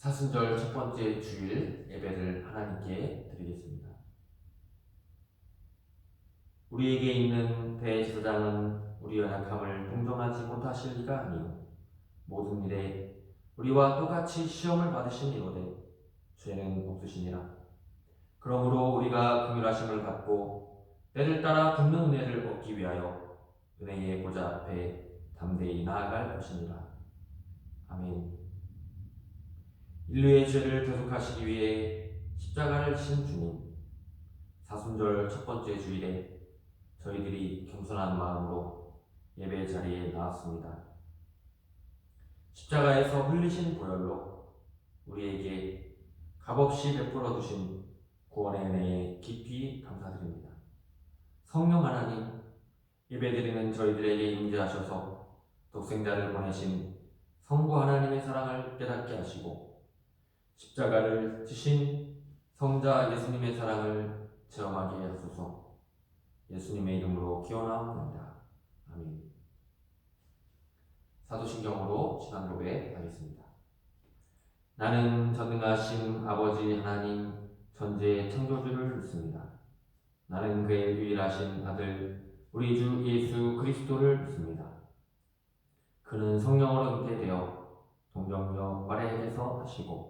사순절 첫 번째 주일 예배를 하나님께 드리겠습니다. 우리에게 있는 대제사장은 우리 연약함을 동정하지 못하실 리가 아니요 모든 일에 우리와 똑같이 시험을 받으신 이로되 죄는 없으시니라. 그러므로 우리가 긍휼하심을 받고 때를 따라 굽는 은혜를 얻기 위하여 은혜의 보좌 앞에 담대히 나아갈 것이니라. 아멘. 인류의 죄를 대속하시기 위해 십자가를 진 주님. 사순절 첫 번째 주일에 저희들이 겸손한 마음으로 예배 자리에 나왔습니다. 십자가에서 흘리신 보혈로 우리에게 값없이 베풀어 주신 구원의 은혜에 깊이 감사드립니다. 성령 하나님, 예배드리는 저희들에게 임재하셔서 독생자를 보내신 성부 하나님의 사랑을 깨닫게 하시고 십자가를 지신 성자 예수님의 사랑을 체험하게 하소서 예수님의 이름으로 기원하옵나이다. 아멘. 사도신경으로 신앙 고백 하겠습니다. 나는 전능하신 아버지 하나님 전제 창조주를 믿습니다. 나는 그의 유일하신 아들 우리 주 예수 그리스도를 믿습니다. 그는 성령으로 잉태되어 동정녀 마리아에게서 하시고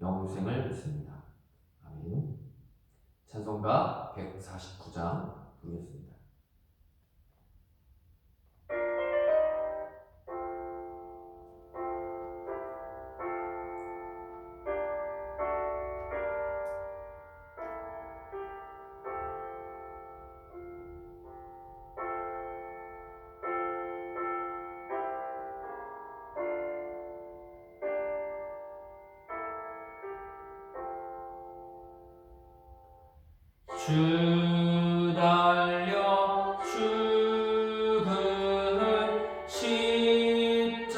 영생을 믿습니다. 아멘. 찬송가 149장 부르겠습니다. 주 달려 죽은 십자가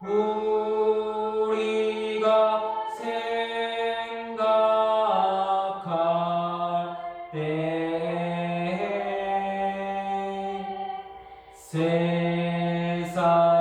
우리가 생각할 때 세상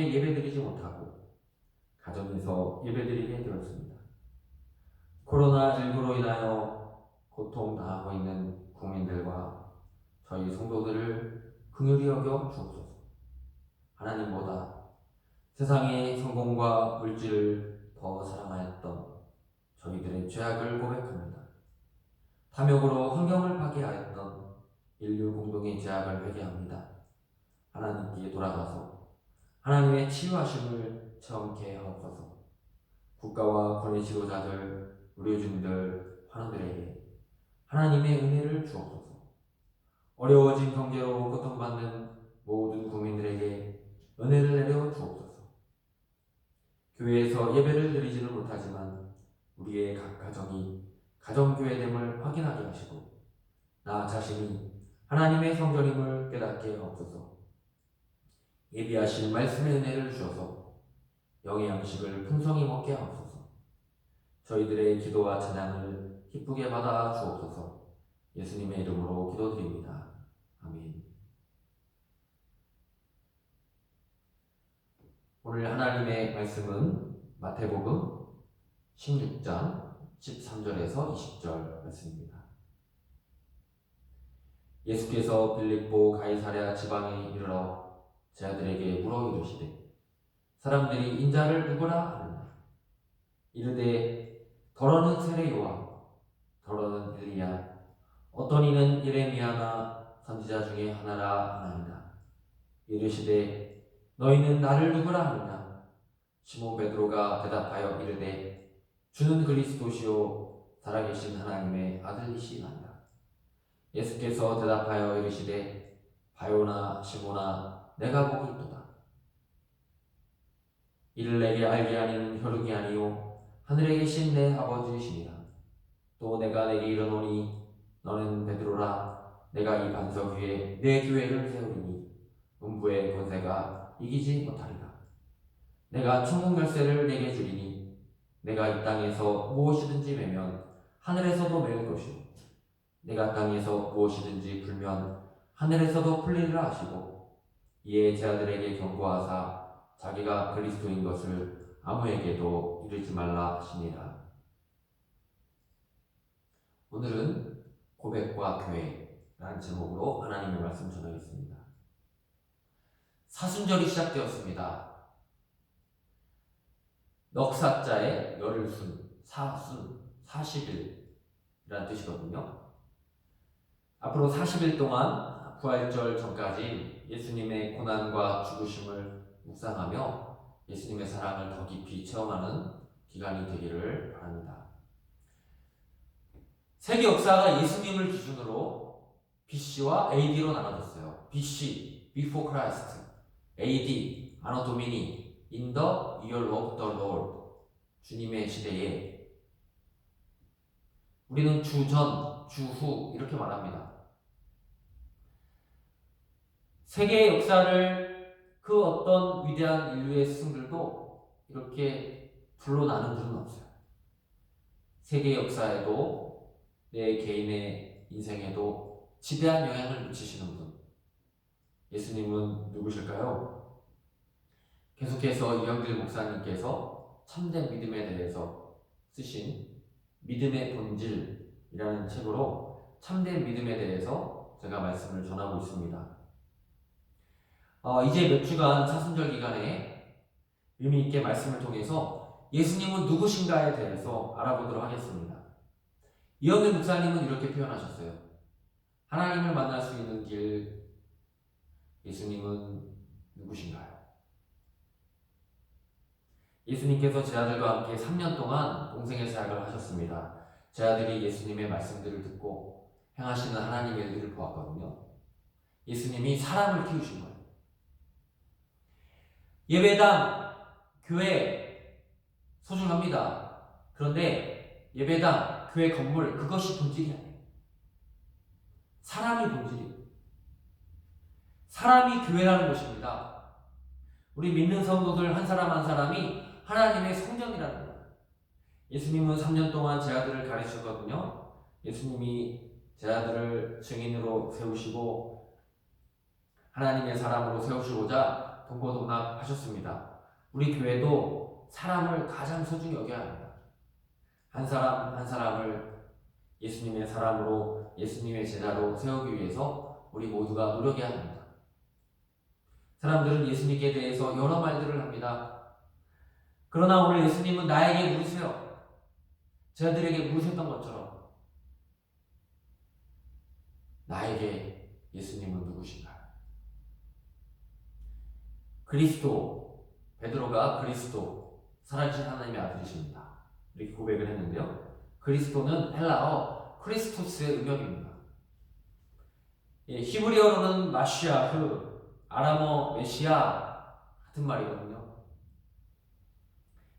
함께 예배드리지 못하고 가정에서 예배드리게 되었습니다. 코로나19로 인하여 고통당하고 있는 국민들과 저희 성도들을 긍휼히 여겨 주옵소서. 하나님보다 세상의 성공과 물질을 더 사랑하였던 저희들의 죄악을 고백합니다. 탐욕으로 환경을 파괴하였던 인류 공동의 죄악을 회개합니다. 하나님께 돌아가서 하나님의 치유하심을 체험케 하옵소서. 국가와 권위 지도자들, 의료진들, 환우들에게 하나님의 은혜를 주옵소서. 어려워진 경제로 고통받는 모든 국민들에게 은혜를 내려 주옵소서. 교회에서 예배를 드리지는 못하지만 우리의 각 가정이 가정교회됨을 확인하게 하시고 나 자신이 하나님의 성전임을 깨닫게 하옵소서. 예비하신 말씀의 은혜를 주셔서 영의 양식을 풍성히 먹게 하옵소서. 저희들의 기도와 찬양을 기쁘게 받아 주옵소서. 예수님의 이름으로 기도드립니다. 아멘. 오늘 하나님의 말씀은 마태복음 16장 13절에서 20절 말씀입니다. 예수께서 빌립보 가이사랴 지방에 이르러 제자들에게 물어 이르시되 사람들이 인자를 누구라 하느냐 이르되 더러는 세례요한 더러는 엘리야. 어떤 이는 예레미야나 선지자 중에 하나라 하나이다. 이르시되 너희는 나를 누구라 하느냐? 시몬 베드로가 대답하여 이르되 주는 그리스도시요 살아계신 하나님의 아들이시나이다. 예수께서 대답하여 이르시되 바요나 시모나 내가 있도다. 이를 내게 알게 하는 혈육이 아니요 하늘에 계신 내 아버지이시니라 또 내가 내게 이르노니 너는 베드로라. 내가 이 반석 위에 내 교회를 세우리니 음부의 권세가 이기지 못하리라. 내가 천국 열쇠를 내게 주리니 내가 이 땅에서 무엇이든지 매면 하늘에서도 매일 것이요 내가 땅에서 무엇이든지 풀면 하늘에서도 풀리리라 하시고 이에 제 아들에게 경고하사 자기가 그리스도인 것을 아무에게도 이르지 말라 하시니라. 오늘은 고백과 교회라는 제목으로 하나님의 말씀 전하겠습니다. 사순절이 시작되었습니다. 넉사자의 열흘 순, 사순, 40일이라는 뜻이거든요. 앞으로 40일 동안 부활절 전까지 예수님의 고난과 죽으심을 묵상하며 예수님의 사랑을 더 깊이 체험하는 기간이 되기를 바랍니다. 세계 역사가 예수님을 기준으로 BC와 AD로 나눠졌어요. BC, Before Christ, AD, Anno Domini, In the Year of the Lord, 주님의 시대에 우리는 주전, 주후 이렇게 말합니다. 세계 역사를 그 어떤 위대한 인류의 스승들도 이렇게 불러 나눈 적은 없어요. 세계 역사에도 내 개인의 인생에도 지대한 영향을 미치시는 분. 예수님은 누구실까요? 계속해서 이영길 목사님께서 참된 믿음에 대해서 쓰신 믿음의 본질이라는 책으로 참된 믿음에 대해서 제가 말씀을 전하고 있습니다. 어, 이제 몇 주간 사순절 기간에 의미 있게 말씀을 통해서 예수님은 누구신가에 대해서 알아보도록 하겠습니다. 이영길 목사님은 이렇게 표현하셨어요. 하나님을 만날 수 있는 길, 예수님은 누구신가요? 예수님께서 제 아들과 함께 3년 동안 공생의 사역을 하셨습니다. 제 아들이 예수님의 말씀들을 듣고 행하시는 하나님의 일들을 보았거든요. 예수님이 사람을 키우신 거예요. 예배당, 교회 소중합니다. 그런데 예배당, 교회 건물 그것이 본질이 아니에요. 사람이 본질이에요. 사람이 교회라는 것입니다. 우리 믿는 성도들 한 사람 한 사람이 하나님의 성전이라는 거예요. 예수님은 3년 동안 제 아들을 가르치셨거든요. 예수님이 제 아들을 증인으로 세우시고 하나님의 사람으로 세우시고자 동고동락 하셨습니다. 우리 교회도 사람을 가장 소중히 여겨야 합니다. 한 사람 한 사람을 예수님의 사람으로 예수님의 제자로 세우기 위해서 우리 모두가 노력해야 합니다. 사람들은 예수님께 대해서 여러 말들을 합니다. 그러나 오늘 예수님은 나에게 물으세요. 제자들에게 물으셨던 것처럼 나에게 예수님은 누구신가요? 그리스도 베드로가 그리스도 살아계신 하나님의 아들이십니다. 이렇게 고백을 했는데요. 그리스도는 헬라어 크리스토스의 음역입니다. 예, 히브리어로는 마시아흐, 아람어 메시아 같은 말이거든요.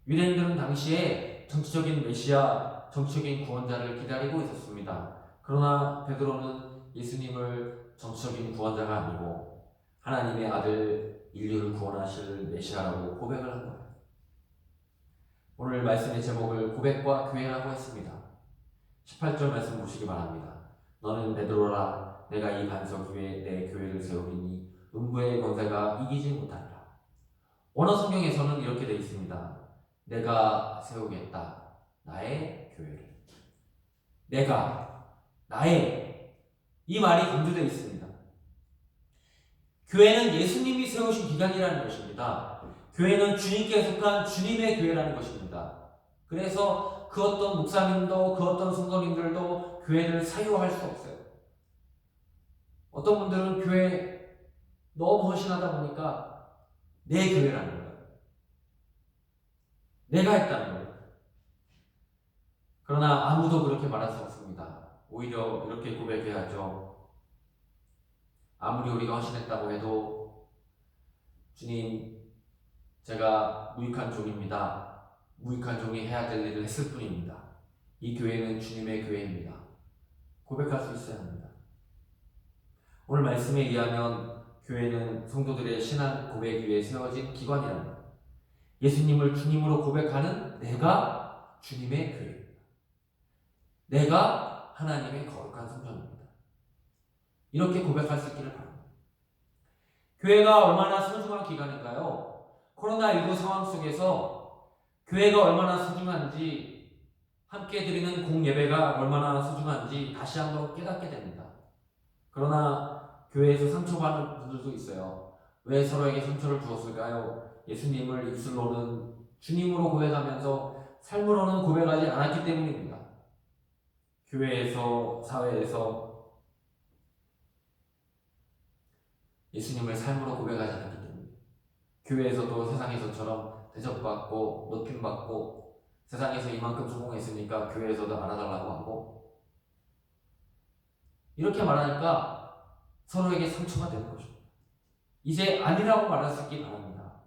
유대인들은 당시에 정치적인 메시아, 정치적인 구원자를 기다리고 있었습니다. 그러나 베드로는 예수님을 정치적인 구원자가 아니고 하나님의 아들 인류를 구원하실 메시아라고 고백을 한 거예요. 오늘 말씀의 제목을 고백과 교회라고 했습니다. 18절 말씀 보시기 바랍니다. 너는 베드로라 내가 이 반석 위에 내 교회를 세우리니 음부의 권세가 이기지 못하리라. 원어 성경에서는 이렇게 되어 있습니다. 내가 세우겠다. 나의 교회를. 내가, 나의. 이 말이 강조되어 있습니다. 교회는 예수님이 세우신 기관이라는 것입니다. 교회는 주님께 속한 주님의 교회라는 것입니다. 그래서 그 어떤 목사님도 그 어떤 성도님들도 교회를 사유할 수 없어요. 어떤 분들은 교회 너무 헌신하다 보니까 내 교회라는 거예요. 내가 했다는 거예요. 그러나 아무도 그렇게 말할 수 없습니다. 오히려 이렇게 고백해야죠. 아무리 우리가 헌신했다고 해도 주님, 제가 무익한 종입니다. 무익한 종이 해야 될 일을 했을 뿐입니다. 이 교회는 주님의 교회입니다. 고백할 수 있어야 합니다. 오늘 말씀에 의하면 교회는 성도들의 신앙 고백 위에 세워진 기관이랍니다. 예수님을 주님으로 고백하는 내가 주님의 교회입니다. 내가 하나님의 거룩한 성전입니다. 이렇게 고백할 수 있기를 바랍니다. 교회가 얼마나 소중한 기관인가요? 코로나19 상황 속에서 교회가 얼마나 소중한지 함께 드리는 공예배가 얼마나 소중한지 다시 한번 깨닫게 됩니다. 그러나 교회에서 상처받는 분들도 있어요. 왜 서로에게 상처를 주었을까요? 예수님을 입술로는 주님으로 고백하면서 삶으로는 고백하지 않았기 때문입니다. 교회에서, 사회에서 예수님을 삶으로 고백하지 않았기 때문에 교회에서도 세상에서처럼 대접받고 높임받고 세상에서 이만큼 성공했으니까 교회에서도 알아달라고 하고 이렇게 말하니까 서로에게 상처가 되는 것입니다. 이제 아니라고 말할 수 있기 바랍니다.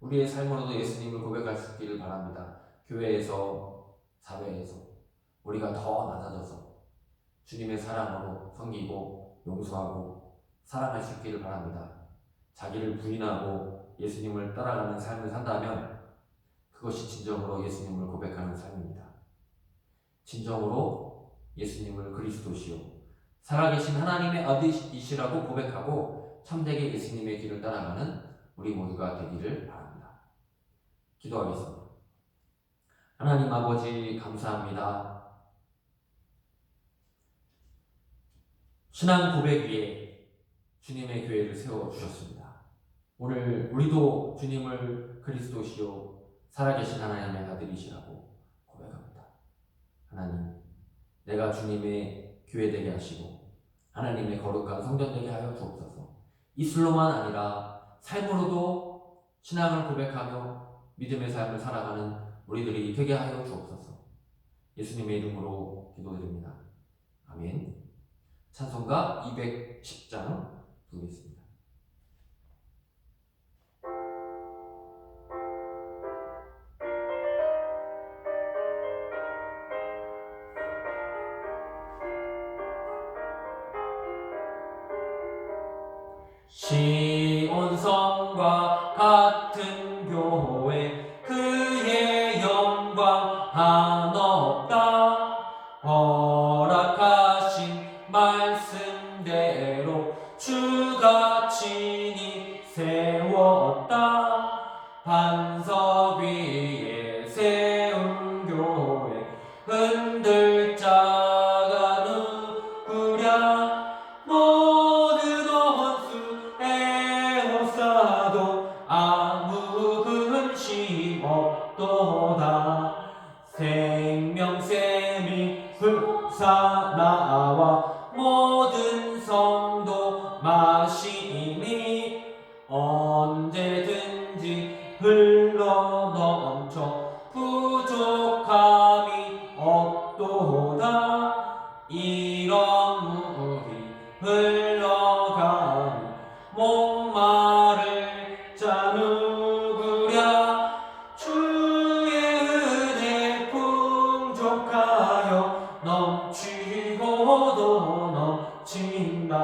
우리의 삶으로도 예수님을 고백할 수 있기를 바랍니다. 교회에서, 사회에서 우리가 더 낮아져서 주님의 사랑으로 섬기고 용서하고 사랑할 수 있기를 바랍니다. 자기를 부인하고 예수님을 따라가는 삶을 산다면 그것이 진정으로 예수님을 고백하는 삶입니다. 진정으로 예수님을 그리스도시요 살아계신 하나님의 아들이시라고 고백하고 참되게 예수님의 길을 따라가는 우리 모두가 되기를 바랍니다. 기도하겠습니다. 하나님 아버지 감사합니다. 신앙 고백 위에 주님의 교회를 세워 주셨습니다. 오늘 우리도 주님을 그리스도시요 살아계신 하나님의 아들이시라고 고백합니다. 하나님, 내가 주님의 교회 되게 하시고 하나님의 거룩한 성전 되게 하여 주옵소서. 이슬로만 아니라 삶으로도 신앙을 고백하며 믿음의 삶을 살아가는 우리들이 되게 하여 주옵소서. 예수님의 이름으로 기도드립니다. 아멘. 찬송가 210장 부르겠습니다. 시온성과 생명샘이 hul사나와 কিংবা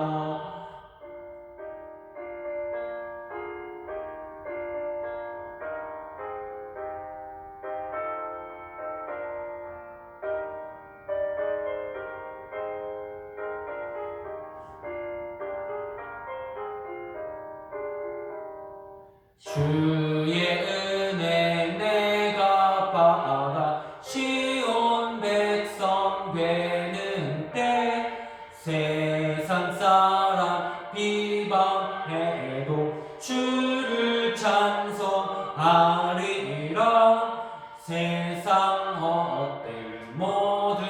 찬송하리라 세상 헛될 모든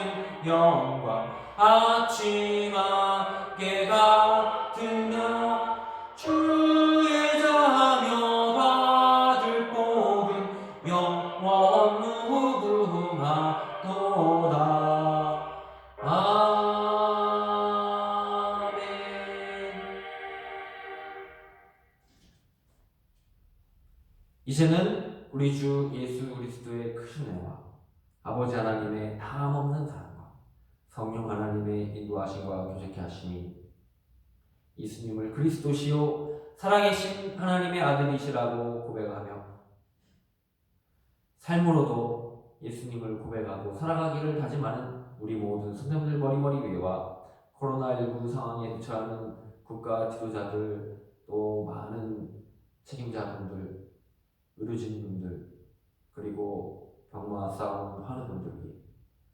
영광 아침 하나님의 인도하심과 교제케 하심이 예수님을 그리스도시요 살아계신 하나님의 아들이시라고 고백하며 삶으로도 예수님을 고백하고 살아가기를 다짐하는 우리 모든 선생님들 머리머리 위에와 코로나19 상황에 대처하는 국가 지도자들 또 많은 책임자분들 의료진분들 그리고 병마 싸움 하는 분들 위해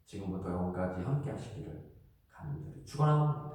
지금부터 영원까지 함께 하시기를 간절히 축원합니다.